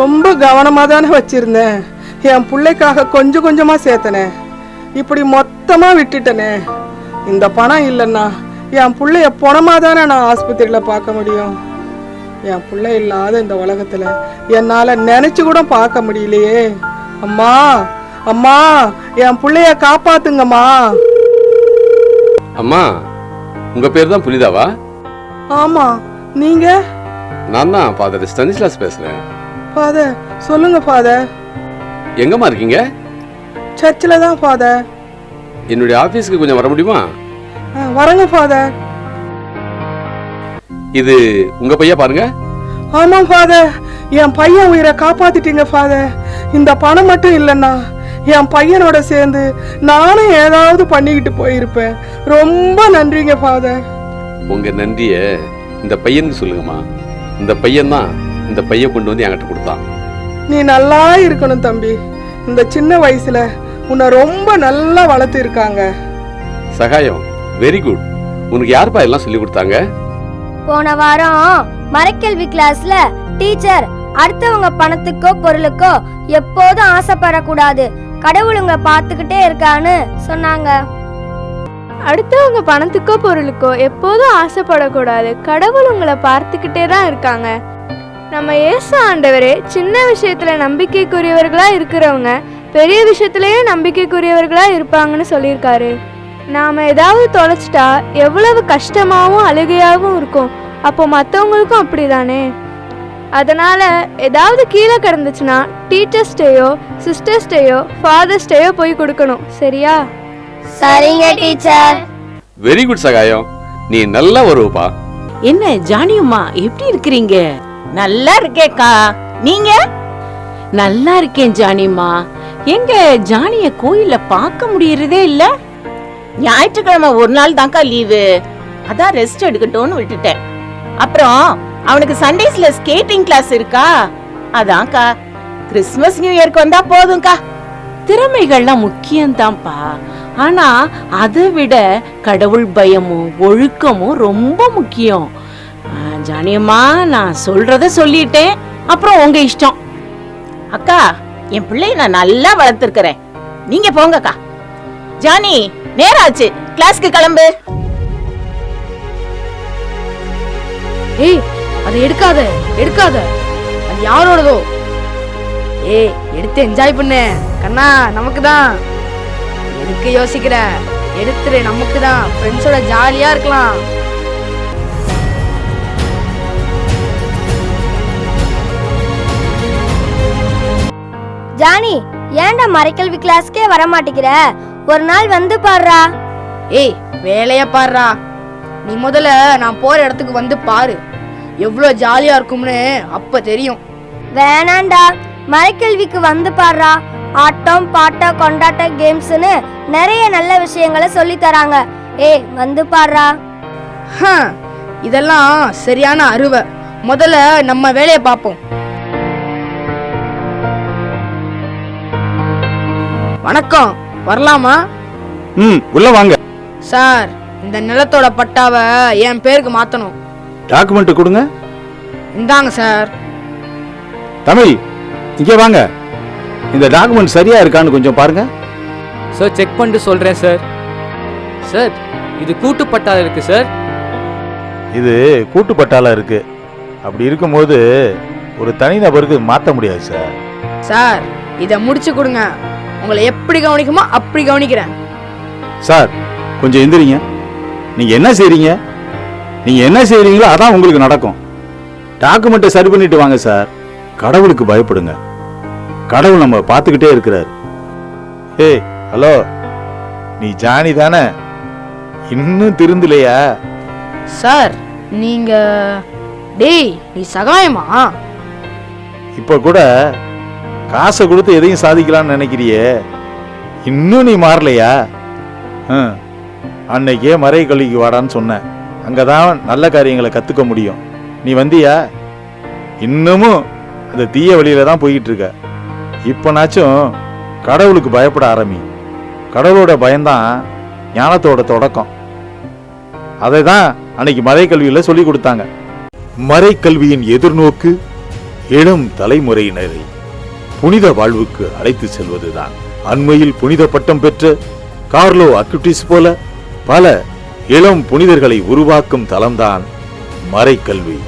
ரொம்ப கவனமாக தானே வச்சிருந்தேன். என் பிள்ளைக்காக கொஞ்சம் கொஞ்சமாக சேர்த்தனே. இப்படி மொத்தமாக விட்டுட்டனே. இந்த பணம் இல்லைன்னா என் பிள்ளைய பணமாக தானே நான் ஆஸ்பத்திரியில் பார்க்க முடியும். என் பிள்ளை இல்லாத இந்த உலகத்தில் என்னால் நினச்சி கூட பார்க்க முடியலையே. அம்மா அம்மா என் பிள்ளைய காப்பாத்துங்கம்மா. அம்மா உங்க பேர் தான் புனிதாவா? ஆமாம் நீங்கள் நான் தான் ஃபாதர் ஸ்டனிஸ்லாஸ் பேசுறேன். ஃபாதர் சொல்லுங்க ஃபாதர் எங்கம்மா இருக்கீங்க? சர்ச்சில் தான் ஃபாதர் என்னுடைய ஆபீஸ்க்கு கொஞ்சம் வர முடியுமா? வரேங்க ஃபாதர் இது உங்க பையா பாருங்க. ஆமாம் ஃபாதர் என் பையன் உயிரை காப்பாத்திட்டீங்க ஃபாதர் இந்த பணம் மட்டும் இல்லைன்னா என் பையனோட சேர்ந்து நானும் ஏதாவது பண்ணிக்கிட்டு போயிருப்பேன். ரொம்ப நன்றிங்க ஃபாதர் உங்க நன்றிய இந்த பையனுக்கு சொல்லுங்கம்மா. இந்த பையன் தான் இந்த பையன் கொண்டு வந்து என்கிட்ட கொடுத்தான் நீ நல்லா இருக்கணும் தம்பி. இந்த சின்ன வயசுல உன்னை ரொம்ப நல்லா வளர்த்து இருக்காங்க சகாயம் வெரி குட் உனக்கு யாருப்பா எல்லாம் சொல்லி கொடுத்தாங்க? போன வாரம் மரக்கல்வி கிளாஸ்ல டீச்சர் அடுத்தவங்க பணத்துக்கோ பொருளுக்கோ எப்போதும் ஆசைப்படக்கூடாது. கடவுளுங்க பார்த்துக்கிட்டே இருக்கான்னு சொன்னாங்க. அடுத்தவங்க பணத்துக்கோ பொருளுக்கோ எப்போதும் ஆசைப்படக்கூடாது. கடவுள் உங்களை பார்த்துக்கிட்டே தான் இருக்காங்க. நம்ம இயேசு ஆண்டவரே சின்ன விஷயத்துல நம்பிக்கைக்குரியவர்களா இருக்கிறவங்க பெரிய விஷயத்திலேயே நம்பிக்கைக்குரியவர்களா இருப்பாங்கன்னு சொல்லியிருக்காரு. நாம ஏதாவது தொலைச்சிட்டா எவ்வளவு கஷ்டமாவும் அழுகையாகவும் இருக்கும். அப்போ மற்றவங்களுக்கும் அப்படிதானே? அதனால ஏதாவது கீழே கிடந்துச்சுன்னா டீச்சர்ஸ்டேயோ சிஸ்டர்ஸ்டேயோ ஃபாதர்ஸ்டேயோ போய் கொடுக்கணும். சரியா? சரிங்க டீச்சர். வெரி குட் சகாயம். நீ நல்லா வருவப்பா. என்ன ஜானியம்மா எப்படி இருக்கிறீங்க? நல்லா இருக்கேக்கா. நீங்க? நல்லா இருக்கேன் ஜானியம்மா எங்க ஜானிய கோயில்ல பார்க்க முடியறதே இல்ல? ஞாயிற்றுக்கிழமை ஒரு நாள் தான்க்கா லீவு. அதான் ரெஸ்ட் எடுக்கட்டும்னு விட்டுட்டேன். அப்புறம் அவனுக்கு சண்டேஸ்ல ஸ்கேட்டிங் கிளாஸ் இருக்கா? அதான்க்கா. கிறிஸ்மஸ் நியூ இயர்க்கு வந்தா போதும்க்கா. திறமைகள்லாம் முக்கியம்தான்ப்பா. ஆனா அதை விட கடவுள் பயமும் ஒழுக்கமும் ரொம்ப முக்கியம். ஜானியம்மா நான் சொல்றத சொல்லிட்டேன். அப்புறம் உங்க இஷ்டம். அக்கா என் பிள்ளைய நான் நல்லா வளர்த்துருக்கிறேன். நீங்க போங்கக்கா. ஜானி நேரம் ஆச்சு கிளாஸ்க்கு கிளம்பு. ஏய் அதை எடுக்காத எடுக்காத. அது யாரோடதோ? ஏய் எடுத்து என்ஜாய் பண்ணு. கண்ணா நமக்கு தான் எதுக்கு யோசிக்கிற? எடுத்துரு நமக்கு தான் ஃப்ரெண்ட்ஸோட ஜாலியா இருக்கலாம். ஜானி ஏன்டா மரக்கல்வி கிளாஸ்க்கே வர மாட்டேங்கிற ஒரு நாள் வந்து பாடுறா. ஏய் வேலைய பாருடா நீ முதல்ல நான் போற இடத்துக்கு வந்து பாரு. எவ்வளோ ஜாலியா இருக்கும்னு அப்ப தெரியும். வேணாண்டா. மரக்கல்விக்கு வந்து பாடுறா. ஆட்டம் பாட்டம் கொண்டாட்டம் கேம்ஸ்னு நிறைய நல்ல விஷயங்களை சொல்லி தராங்க. ஏய் வந்து பாடுறா. இதெல்லாம் சரியான அருவை. முதல்ல நம்ம வேலையை பார்ப்போம். வணக்கம். வரலாமா? ம் உள்ள வாங்க. சார் இந்த நிலத்தோட பட்டாவை என் பேருக்கு மாத்தணும். டாக்குமெண்ட் கொடுங்க. இந்தாங்க சார். தமிழ் இங்கே வாங்க. இந்த டாக்குமெண்ட் சரியா இருக்கான்னு கொஞ்சம் பாருங்க. சார் செக் பண்ணிட்டு சொல்கிறேன் சார். சார் இது கூட்டு பட்டா இருக்கு சார். இது கூட்டுப்பட்டால இருக்கு. அப்படி இருக்கும்போது ஒரு தனிநபருக்கு மாற்ற முடியாது சார். சார் இதை முடிச்சு கொடுங்க. உங்களை எப்படி கவனிக்குமோ அப்படி கவனிக்கிறேன். சார் கொஞ்சம் எந்திரிங்க. நீங்க என்ன செய்றீங்க? நீங்க என்ன செய்றீங்களோ அதான் உங்களுக்கு நடக்கும். டாக்குமெண்ட்டை சரி பண்ணிட்டு வாங்க சார். கடவுளுக்கு பயப்படுங்க. கடவுள் நம்ம பார்த்துக்கிட்டே இருக்கிறார். ஏய் ஹலோ. நீ ஜானி தானே? இன்னும் திருந்தலையா? சார் நீங்க டேய் நீ சகாயமா? இப்ப கூட காசை கொடுத்து எதையும் சாதிக்கலாம்னு நினைக்கிறியே? இன்னும் நீ மாறலையா? அன்னைக்கே மறை கல்விக்கு வாடான்னு சொன்னேன் அங்கதான் நல்ல காரியங்களை கற்றுக்க முடியும். நீ வந்தியா? இன்னமும் அந்த தீய வழியில தான் போய்கிட்டு இருக்க இப்போனாச்சும் கடவுளுக்கு பயப்பட ஆரம்பி. கடவுளோட பயம்தான் ஞானத்தோட தொடக்கம். அதை தான் அன்னைக்கு மறை கல்வியில சொல்லி கொடுத்தாங்க. மறை கல்வியின் எதிர்நோக்கு இளம் தலைமுறையினரை. புனித வாழ்வுக்கு அழைத்து செல்வதுதான். அண்மையில் புனித பட்டம் பெற்ற கார்லோ அக்யூட்டிஸ் போல பல இளம் புனிதர்களை உருவாக்கும் தளம்தான் மறைக்கல்வி.